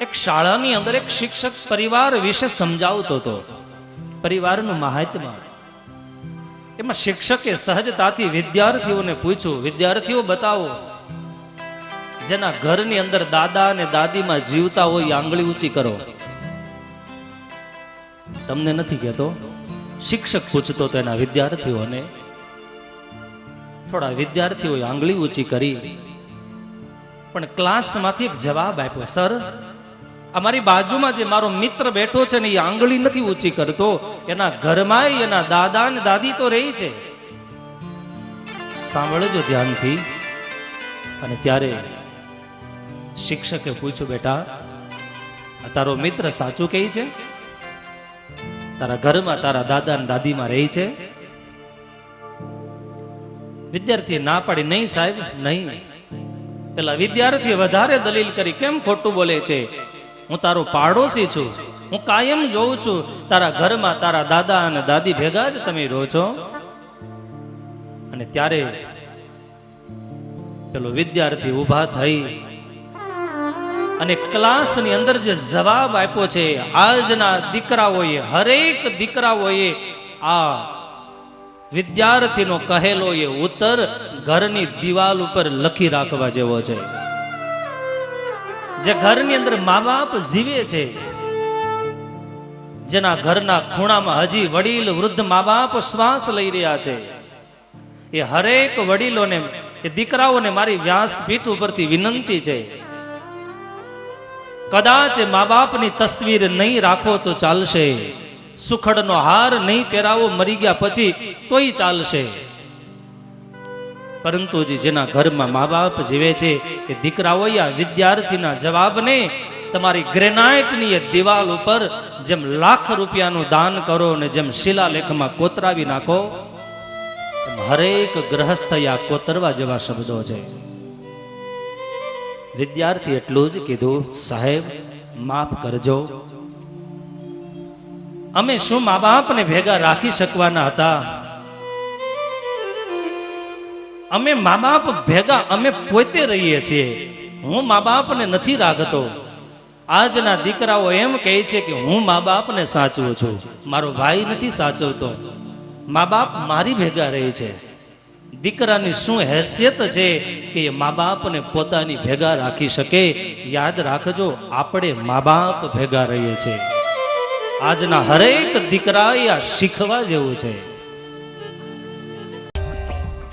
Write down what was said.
એક શાળાની અંદર એક શિક્ષક પરિવાર વિશે સમજાવતો હતો. પરિવારનું મહાત્મા. એમાં શિક્ષકે સહજતાથી વિદ્યાર્થીઓને પૂછ્યું, વિદ્યાર્થીઓ, બતાવો. જેના ઘરની અંદર દાદા અને દાદીમાં જીવતા હોય આંગળી ઊંચી કરો. તમને નથી કહેતો? શિક્ષક પૂછતો તો એના વિદ્યાર્થીઓને, થોડા વિદ્યાર્થીઓએ આંગળી ઊંચી કરી. પણ ક્લાસમાંથી જવાબ આપ્યો, સર અમારી બાજુમાં જે મારો મિત્ર બેઠો છે ને એ આંગળી નથી ઊંચી કરતો, એના ઘરમાં એના દાદા ને દાદી તો રહી છે. સાંભળજો ધ્યાનથી. અને ત્યારે શિક્ષકે પૂછ્યું, બેટા તારો મિત્ર સાચું કહે છે? તારા ઘરમાં તારા દાદા ને દાદીમાં રહી છે? વિદ્યાર્થીએ ના પાડી, નહીં સાહેબ, નહીં. પેલા વિદ્યાર્થીએ વધારે દલીલ કરી, કેમ ખોટું બોલે છે? હું તારો પાડોશી છું. હું કાયમ જોઉં છું. તારા ઘરમાં તારા દાદા અને દાદી ભેગા જ તમે રહો છો. અને ત્યારે પેલો વિદ્યાર્થી ઊભા થઈ અને ક્લાસની અંદર જે જવાબ આપ્યો છે, આજના દીકરાઓએ, હરેક દીકરાઓએ આ વિદ્યાર્થીનો કહેલો એ ઉત્તર ઘરની દિવાલ ઉપર લખી રાખવા જેવો છે. જે ઘરની અંદર મા બાપ જીવે છે, જેના ઘરના ખૂણામાં હજી વડીલ વૃદ્ધ મા બાપ શ્વાસ લઈ રહ્યા છે. એ હરેક વડીલોને, એ દીકરાઓને મારી વ્યાસપીઠ ઉપરથી વિનંતી છે. કદાચ મા બાપની તસવીર નહીં રાખો તો ચાલશે. સુખડનો હાર નહીં પહેરાવો, મરી ગયા પછી તોય ચાલશે. પરંતુ જે જેના ઘરમાં મા બાપ જીવે છે, એ દીકરાઓ આ વિદ્યાર્થીના જવાબને તમારી ગ્રેનાઇટની દિવાલ ઉપર જેમ લાખ રૂપિયાનું દાન કરો અને જેમ શિલાલેખમાં કોતરાવી નાખો હરેક ગ્રહસ્થ યા કોતરવા જેવા શબ્દો છે. વિદ્યાર્થી એટલું જ કીધું, સાહેબ, માફ કરજો. અમે શું મા બાપને ભેગા રાખી શકવાના હતા? અમે મા બાપ ભેગા અમે પોતે રહીએ છીએ. હું મા બાપને નથી રાખતો આજના દીકરાઓ એમ કહે છે કે હું મા બાપને સાચવું છું. મારો ભાઈ નથી સાચવતો. મા બાપ મારી ભેગા રહે છે. દીકરાની શું હેસિયત છે કે એ મા બાપને પોતાની ભેગા રાખી શકે? યાદ રાખજો, આપણે મા બાપ ભેગા રહીએ છીએ. આજના હરેક દીકરા આ શીખવા જેવું છે.